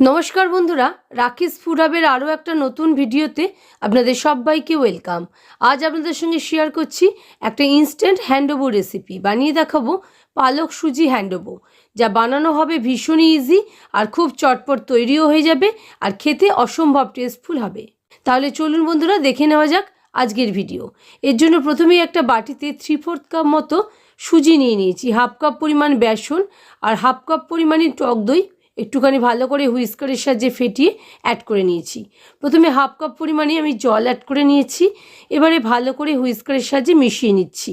নমস্কার বন্ধুরা রাকিস ফুড হাবের আরও একটা নতুন ভিডিওতে আপনাদের সবাইকে ওয়েলকাম। আজ আপনাদের সঙ্গে শেয়ার করছি একটা ইনস্ট্যান্ট হ্যান্ডোবো রেসিপি বানিয়ে দেখাবো পালক সুজি হ্যান্ডোবো যা বানানো হবে ভীষণই ইজি আর খুব চটপট তৈরিও হয়ে যাবে আর খেতে অসম্ভব টেস্টফুল হবে। তাহলে চলুন বন্ধুরা, দেখে নেওয়া যাক আজকের ভিডিও এর জন্য প্রথমেই একটা বাটিতে থ্রি ফোর্থ কাপ মতো সুজি নিয়ে নিয়েছি। হাফ কাপ পরিমাণ বেসন আর হাফ কাপ পরিমাণে টক দই একটুখানি ভালো করে হুইস্কারের সাহায্যে ফেটিয়ে অ্যাড করে নিয়েছি। প্রথমে হাফ কাপ পরিমাণে আমি জল অ্যাড করে নিয়েছি। এবারে ভালো করে হুইস্কারের সাহায্যে মিশিয়ে নিচ্ছি।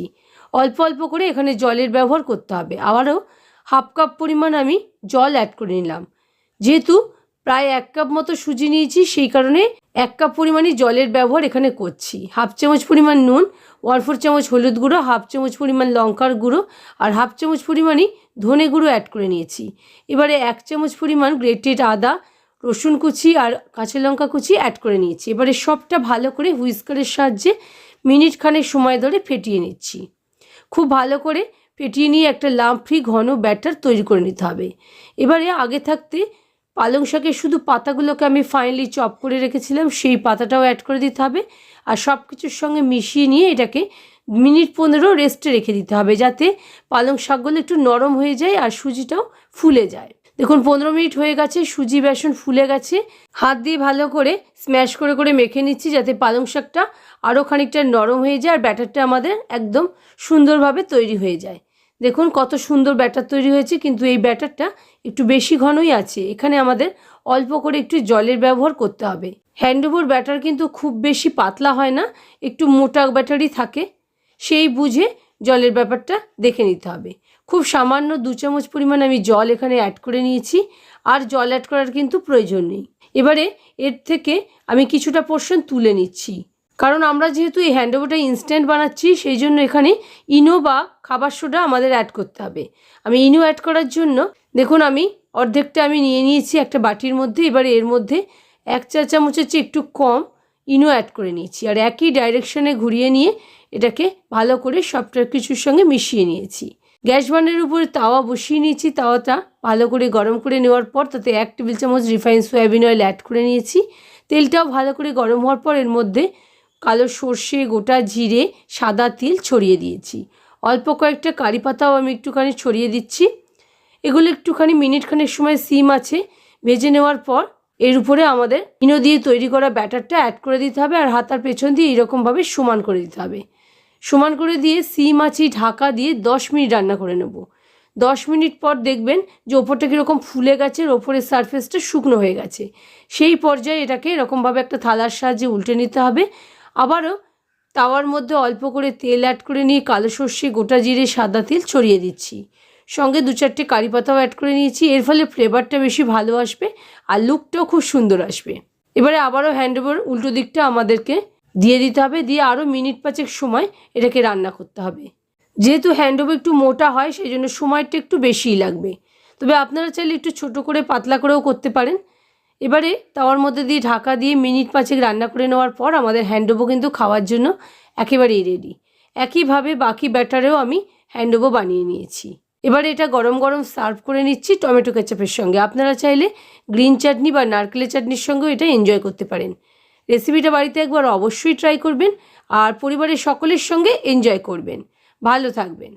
অল্প অল্প করে এখানে জলের ব্যবহার করতে হবে। আবারও হাফ কাপ পরিমাণ আমি জল অ্যাড করে নিলাম। যেহেতু প্রায় এক কাপ মতো সুজি নিয়েছি, সেই কারণে এক কাপ পরিমাণে জলের ব্যবহার এখানে করছি। হাফ চামচ পরিমাণ নুন ওয়ান ফোর চামচ হলুদ গুঁড়ো হাফ চামচ পরিমাণ লঙ্কার গুঁড়ো আর হাফ চামচ পরিমাণই ধনে গুঁড়ো অ্যাড করে নিয়েছি। এবারে এক চামচ পরিমাণ গ্রেটেড আদা, রসুন কুচি আর কাঁচা লঙ্কা কুচি অ্যাড করে নিয়েছি। এবারে সবটা ভালো করে হুইস্কারের সাহায্যে মিনিট খানের সময় ধরে ফেটিয়ে নিচ্ছি। খুব ভালো করে ফেটিয়ে নিয়ে একটা লাম্ফি ঘন ব্যাটার তৈরি করে নিতে হবে। এবারে আগে থাকতে পালং শাকের শুধু পাতাগুলোকে আমি ফাইনালি চপ করে রেখেছিলাম, সেই পাতাটাও অ্যাড করে দিতে হবে। আর সব কিছুর সঙ্গে মিশিয়ে নিয়ে এটাকে মিনিট পনেরো রেস্টে রেখে দিতে হবে, যাতে পালং শাকগুলো একটু নরম হয়ে যায় আর সুজিটাও ফুলে যায়। দেখুন, পনেরো মিনিট হয়ে গেছে, সুজি বেসন ফুলে গেছে। হাত দিয়ে ভালো করে স্ম্যাশ করে করে মেখে নিচ্ছি, যাতে পালং শাকটা আরও খানিকটা নরম হয়ে যায় আর ব্যাটারটা আমাদের একদম সুন্দরভাবে তৈরি হয়ে যায়। দেখুন কত সুন্দর ব্যাটার তৈরি হয়েছে, কিন্তু এই ব্যাটারটা একটু বেশি ঘনই আছে। এখানে আমাদের অল্প করে একটু জলের ব্যবহার করতে হবে। হ্যান্ডওভার ব্যাটার কিন্তু খুব বেশি পাতলা হয় না, একটু মোটা ব্যাটারই থাকে। সেই বুঝে জলের ব্যাপারটা দেখে নিতে হবে। খুব সামান্য দু চামচ পরিমাণ আমি জল এখানে অ্যাড করে নিয়েছি, আর জল অ্যাড করার কিন্তু প্রয়োজন নেই। এবারে এর থেকে আমি কিছুটা পোর্শন তুলে নিচ্ছি। কারণ আমরা যেহেতু এই হ্যান্ডওভারটা ইনস্ট্যান্ট বানাচ্ছি, সেই জন্য এখানে ইনো বা খাবার সোডা আমাদের অ্যাড করতে হবে। আমি ইনো অ্যাড করার জন্য, দেখুন আমি অর্ধেকটা আমি নিয়ে নিয়েছি একটা বাটির মধ্যে, এবারে এর মধ্যে এক চা চামচের চেয়ে একটু কম ইনো অ্যাড করে নিয়েছি। আর একই ডাইরেকশনে ঘুরিয়ে নিয়ে এটাকে ভালো করে সবটা কিছুর সঙ্গে মিশিয়ে নিয়েছি। গ্যাস বানের উপরে তাওয়া বসিয়ে নিয়েছি, তাওয়াটা ভালো করে গরম করে নেওয়ার পর তাতে এক টেবিল চামচ রিফাইন সয়াবিন অয়েল অ্যাড করে নিয়েছি। তেলটাও ভালো করে গরম হওয়ার পর এর মধ্যে কালো সর্ষে, গোটা জিরে, সাদা তিল ছড়িয়ে দিয়েছি। অল্প কয়েকটা কারি পাতাও আমি একটুখানি ছড়িয়ে দিচ্ছি। এগুলো একটুখানি মিনিটখানেক সময় সিম আছে, ভেজে নেওয়ার পর এর উপরে আমাদের ইনো দিয়ে তৈরি করা ব্যাটারটা অ্যাড করে দিতে হবে আর হাতার পেছন দিয়ে এরকমভাবে সমান করে দিতে হবে। সমান করে দিয়ে সিম আছি ঢাকা দিয়ে দশ মিনিট রান্না করে নেব। দশ মিনিট পর দেখবেন যে ওপরটা কীরকম ফুলে গেছে আর ওপরের সারফেসটা শুকনো হয়ে গেছে। সেই পর্যায়ে এটাকে এরকমভাবে একটা থালার সাহায্যে উল্টে নিতে হবে। আবারও তাওয়ার মধ্যে অল্প করে তেল অ্যাড করে নিয়ে কালো সর্ষে, গোটা জিরে, সাদা তেল ছড়িয়ে দিচ্ছি। সঙ্গে দু চারটে কারি পাতাও অ্যাড করে নিয়েছি। এর ফলে ফ্লেভারটা বেশি ভালো আসবে আর লুকটাও খুব সুন্দর আসবে। এবারে আবারও হ্যান্ডওভার উল্টো দিকটা আমাদেরকে দিয়ে দিতে হবে। দিয়ে আরও মিনিট পাঁচেক সময় এটাকে রান্না করতে হবে। যেহেতু হ্যান্ডওভার একটু মোটা হয়, সেই জন্য সময়টা একটু বেশিই লাগবে। তবে আপনারা চাইলে একটু ছোট করে পাতলা করেও করতে পারেন। এবারে তাওয়ার মধ্যে দিয়ে ঢাকা দিয়ে মিনিট পাঁচেক রান্না করে নেওয়ার পর আমাদের হ্যান্ডওভো কিন্তু খাওয়ার জন্য একেবারেই রেডি একইভাবে বাকি ব্যাটারেও আমি হ্যান্ডওভো বানিয়ে নিয়েছি। এবারে এটা গরম গরম সার্ভ করে নিচ্ছি টমেটো কেচাপের সঙ্গে। আপনারা চাইলে গ্রিন চাটনি বা নারকেলের চাটনির সঙ্গেও এটা এনজয় করতে পারেন। রেসিপিটা বাড়িতে একবার অবশ্যই ট্রাই করবেন আর পরিবারের সকলের সঙ্গে এনজয় করবেন। ভালো থাকবেন।